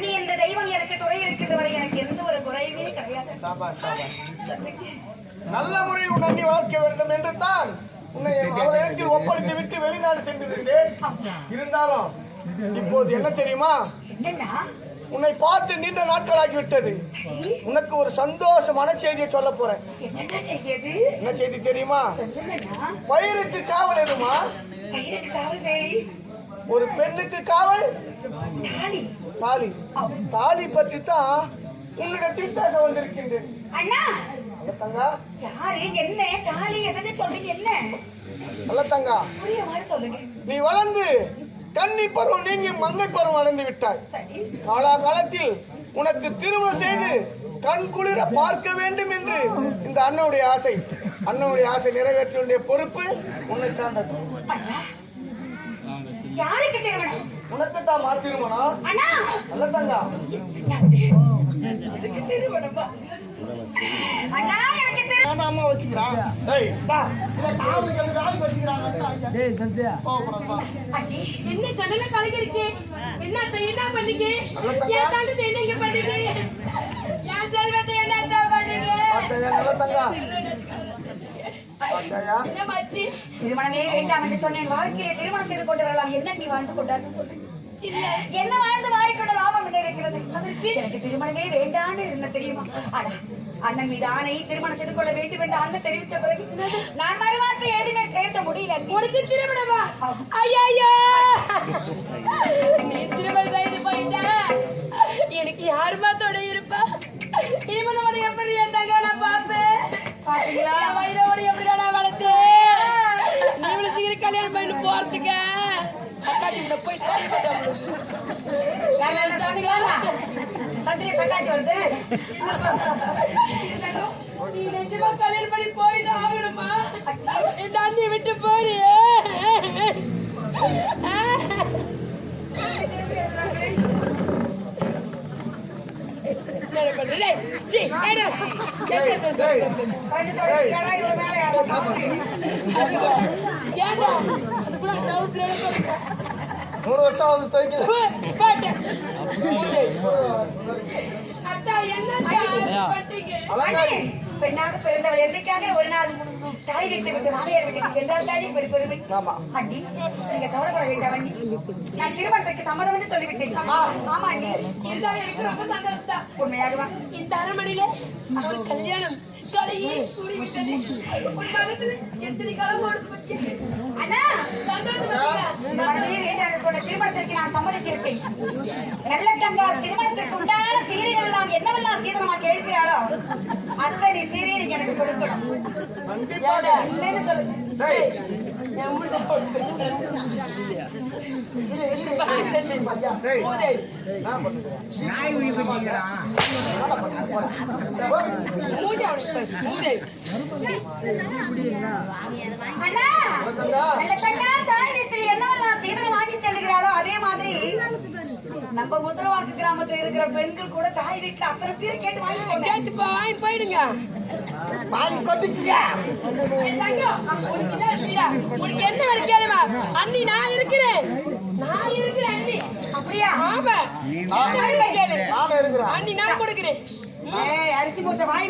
அண்ணி என்ற தெய்வம் எனக்கு துறை இருக்கின்ற வரை எனக்கு எந்த ஒரு குறையுமே கிடையாது. நல்ல முறையில் உன் அண்ணி வாழ்க்க வேண்டும் என்று தான் உன்னை ஒப்படைத்து விட்டு வெளிநாடு சென்றிருந்தேன். இருந்தாலும் இப்போது என்ன தெரியுமா? உன்னை பார்த்து நீண்ட நாட்களாகி விட்டது. சரி. உனக்கு ஒரு சந்தோஷமான செய்தியை சொல்ல போறேன். என்ன செய்தி தெரியுமா? பயிருக்கு காவல் எதுமா? ஒரு பெண்ணுக்கு காவல்? தாலி. தாலி பற்றி தான் உன்னிடத்தில் பேச வந்திருக்கின்றேன். அண்ணா! நல்ல தங்கா யாரு? என்ன? தாலி எதுன்னு சொல்றீங்க? என்ன? தங்கா புரிய மாதிரி சொல்லுங்க. நீ வளர்ந்து கன்னி பருவம் நீங்கி மங்கை பருவம் அடைந்து விட்டாய். சரி. காலாகாலத்தில் உனக்கு திருமணம் செய்து கண் குளிர பார்க்க வேண்டும் என்று இந்த அண்ணனுடைய ஆசை. அண்ணனுடைய ஆசை நிறைவேற்ற வேண்டிய பொறுப்பு உன்னை சார்ந்தது. யாருக்கு திருமணம் உனக்கு தான் மா திருமணம் அண்ணா! நல்ல தங்கா திருமணமா? அண்ணா எனக்கு திரு அம்மா வச்சுக்கிறான். ஏய் தா வச்சுக்கிறாங்க. அண்ணி என்ன கலகிருக்கு என்ன என்ன பண்ணீங்க என் தாண்டத்தை என்ன இங்க பண்ணீங்க என்ன நல்ல தங்கா திருமணமே வேண்டாம் என்று சொன்னேன் வாழ்க்கையிலே திருமணம் செய்து கொண்டு வரலாம். என்ன நீ வாழ்ந்து கொண்டான்னு சொன்னேன். என்ன வாழ்ந்து வாய்க்கொண்ட லாபம் என்ன இருக்கிறது? அதற்கு எனக்கு திருமணமே வேண்டான்னு இருந்த தெரியுமா? அடா அண்ணன் மீது ஆணை திருமணம் செய்து கொள்ள வேண்டும் என்று அண்ணன் தெரிவித்த பிறகு நான் மறுவார்த்தை எதுவுமே பேச முடியல. உனக்கு திருமணமா? ஐயா ஐயா நீ திருமணம் செய்து போயிட்ட. எனக்கு யாருமா துணை இருப்பா? திருமணம் கல்யாணம் பண்ணி போறதுக்கு. சக்காத்தி போய் கட்ட சந்திரி சக்காத்தி வருது. நீ நிஜமா கல்யாணம் பண்ணி போய் தான் ஆகணுமா? இந்த அண்ணி விட்டு போறியே என்ன மூணு வருஷம் ஆகுது பண்றீங்க? அண்ணே, பெண்ணாக பிறந்தவள். என்றைக்காக ஒரு நாள் தாய் வீட்டு விட்டு மாமியார் வீட்டுக்கு சென்றால் தானே பெரு பெருமை? அண்ணி நீங்க கவலைப்பட வேண்டாம் அண்ணி நான் திருமணத்திற்கு சம்மதம் என்று சொல்லிவிட்டேன். ஆமா அண்ணி இருந்தாலும் எனக்கு ரொம்ப சந்தோஷம் தான். உண்மையாகவா? இந்த அரண்மனையில அவர் கல்யாணம் கலையே கூடிவிட்டது ஒரு காலத்துல எத்தனை காலம் ஓடுது பத்தியா? அண்ணா சந்தோஷம் பத்தியா? மனதே வேண்டாம் சொன்ன திருமணத்திற்கு நான் சம்மதித்திருப்பேன் நல்ல தங்கா திருமணத்திற்கு உண்டான எல்லாம் என்னவெல்லாம் சீதனமா கேட்கிறாளோ அத்தனை சீரையை நீங்க எனக்கு கொடுக்கணும். என்ன சீதனம் வாங்கி செல்லுகிறாளோ அதே மாதிரி நம்ம முசலவாக்கு கிராமத்துல இருக்கிற பெண்கள் கூட தாய் வீட்டுல அத்தனை சீரை கேட்டு வாங்கி கேட்டு போ, வாங்கிட்டு போயிடுங்க. வாங்கி கொட்டிக்க என் தங்கம், உனக்கு என்ன கேளுமா? அண்ணி நான் இருக்கிறேன். நான் இருக்கிறேன் அண்ணி. அப்படியா? ஆமா. என்ன வேணும் கேளு. அண்ணி நான் கொடுக்கிறேன். ஏய் அரிசி மூட்டை வாங்கி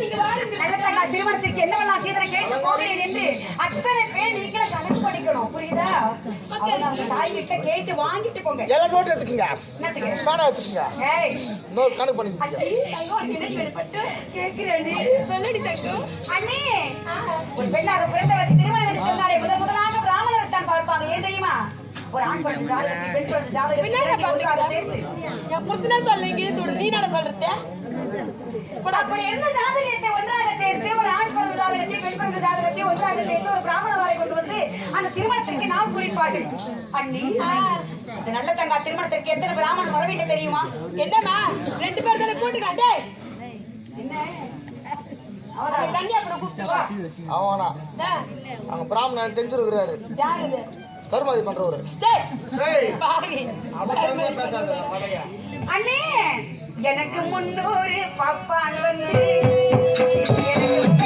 நீங்க வாருங்க. திருமணத்திற்கு என்னவெல்லாம் சீதனம் கேட்டு போகிறேன் என்று அத்தனை பேர் நீங்களும் கணக்கு படிக்கணும். புரியுதா? அவங்க தாய் கேட்டு வாங்கிட்டு போங்க. எல்லாம் நோட்டு எடுத்துக்கங்க. பேனா எடுத்துக்கங்க. ஏய். நோட் கணக்கு பண்ணிக்கங்க. அண்ணி தங்கம் என்னடி வெளிப்பட்டு கேட்கிறேன் சொல்லடி தங்கம். அண்ணி. ஒரு பெண்ணாக பிறந்தவருக்கு திருமணம் என்று சொன்னாலே முதல் முதலாக பிராமணரை தான் பார்ப்பாங்க. ஏன் தெரியுமா? ஒரு ஆண் ஜாதகத்தை பெண் ஜாதகத்தை நீ அப்படி என்ன ஜாதகத்தை ஒன்றாக சேர்த்து ஒரு ஆண் பிறந்த ஜாதகத்தை பெண் பிறந்த ஜாதகத்தை ஒன்றாக சேர்த்து ஒரு பிராமண வாரை கொண்டு வந்து அந்த திருமணத்திற்கு நாம் குறிப்பார்கள் அண்ணி இந்த நல்ல தங்கா திருமணத்திற்கு எத்தனை பிராமணன் வர வேண்டும் தெரியுமா? என்னம்மா ரெண்டு பேர் தானே கூட்டுக்காண்டே என்ன? அவனை கூப்பிட்டு வா. அவங்க பிராமணன் தெரிஞ்சிருக்கிறாரு. யார் இது? கருமாதி பண்றவரு. அண்ணே எனக்கு முன்னூறு பாப்பான்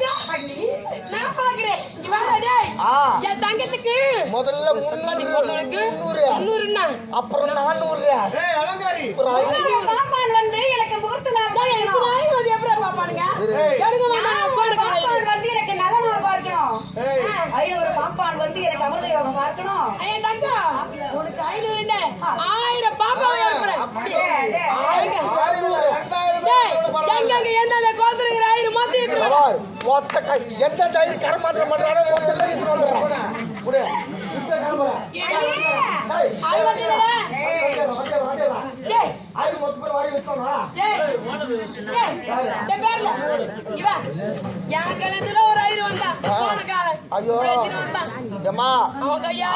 என் தங்கம் நான் பாக்குறேன் இங்க வாடா டேய். என் தங்கத்துக்கு முதல்ல உனக்கு முன்னூறு முன்னூறுண்ணா அப்புறம் நானூறு ஏய் அலங்காரி பாப்பான் வந்து எனக்கு முகூர்த்த நாள் எனக்கு நாய் வந்து எப்பறம் பாப்பானுங்க எடுக்க மாட்டாங்க வந்து எனக்கு நல்ல நாள் பார்க்கணும் ஐநூறு பாப்பான் வந்து எனக்கு அமிர்த யோகம் பார்க்கணும் என் தங்கம் உனக்கு ஐநூறு இல்ல ஆயிரம் பாப்பாவை ஏற்படுறேன் டேய், டேய், ஆயிரம் ரெண்டாயிரம் சவால் மொத்த கை எந்த தயிர் கரமாத்திரம் பண்றானோ மொத்தம் எடுத்து வந்துடுறான். புரிய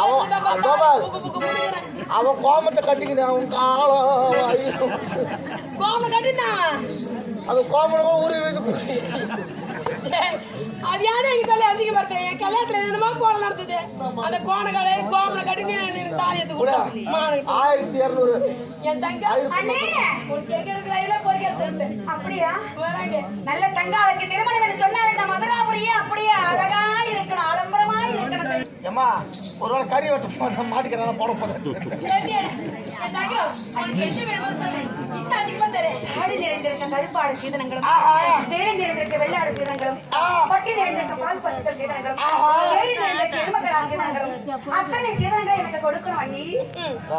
மொத்த அவன் கோமத்தை கட்டிக்கினு அவன் காலம் கோவம் கட்டினான். அது கோமனுக்கும் ஊறி டேய், அது யாரும் எங்க தலையை அதிகப்படுத்துற? என் கல்யாணத்துல என்னமோ கோலம் நடத்துது அந்த கோண கலை கோமனை கட்டி நீ எனக்கு தாலி கொடுத்தான். மானு. ஆயிரத்தி இரநூறு. என் அண்ணே! இருக்கிற இதுல பொறிக்க சொல்லிட்டு அப்படியா? வராங்க. நல்ல தங்காளுக்கு திருமணம் என்று சொன்னால் இந்த மதுராபுரியே அப்படியே அழகா இருக்கணும் ஆடம்பரமா இருக்கணும். ஏம்மா ஒரு வேளை கறி வெட்ட மாட்டிக்கிறான போட போறேன். ஆடி நிறைந்திருக்க கருப்பாடு சீதனங்களும் நிறைந்திருக்க வெள்ளாடு சீதனங்களும் ஆ. பட்டி நிறைந்திருக்க பால் பட்டுக்கள் சீதனங்களும் ஆஹா. ஏரி நிறைந்திருக்க எருமக்கடா சீதனங்களும் அத்தனை சீதனங்களை எனக்கு கொடுக்கணும் அண்ணி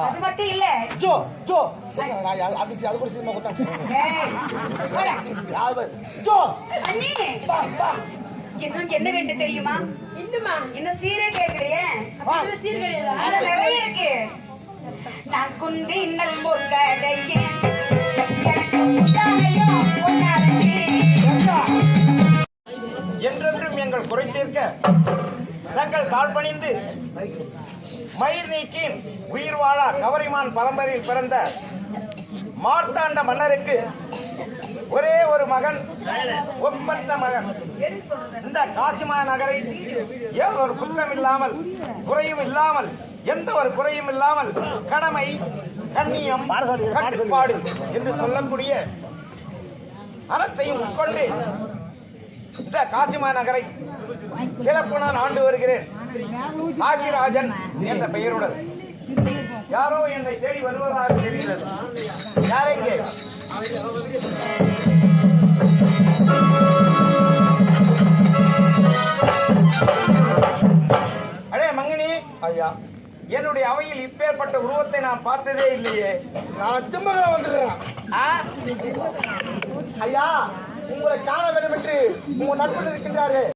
அது மட்டும் இல்ல ஜோ ஜோ நான் யா- அது அது கூட சினிமா கொடுத்தாச்சு ஏய், போடா. யாரு ஜோ அண்ணி பா பா இன்னும் என்ன வேண்டும் தெரியுமா இன்னுமா இன்னும் சீரே கேட்கலையே இதுல சீர் கிடையாதா அது நிறைய இருக்கு நான் குந்தி இன்னல் என்றென்றும் எங்கள் குறை தீர்க்க தங்கள் கால்பணிந்து மயிர் நீக்கின் உயிர் வாழா கவரிமான் பரம்பரையில் பிறந்த மார்த்தாண்ட மன்னருக்கு ஒரே ஒரு மகன் ஒப்பற்ற மகன். இந்த காசிமா நகரை ஏதோ ஒரு குற்றம் இல்லாமல் குறையும் இல்லாமல் எந்த ஒரு குறையும் இல்லாமல் கடமை கண்ணியம் கட்டுப்பாடு என்று சொல்லக்கூடிய அனைத்தையும் உட்கொண்டு இந்த காசிமா நகரை சிறப்பு நான் ஆண்டு வருகிறேன். காசிராஜன் என்ற பெயருடன். யாரோ என்னை தேடி வருவதாக தெரிகிறது. யாரெங்கே அடே மங்கினி. ஐயா. என்னுடைய அவையில் இப்பேற்பட்ட உருவத்தை நான் பார்த்ததே இல்லையே. நான் திம்மல வந்துக்கிறேன்? ஐயா உங்களை காண வேண்டும் என்று உங்க நண்பர் இருக்கின்றாரு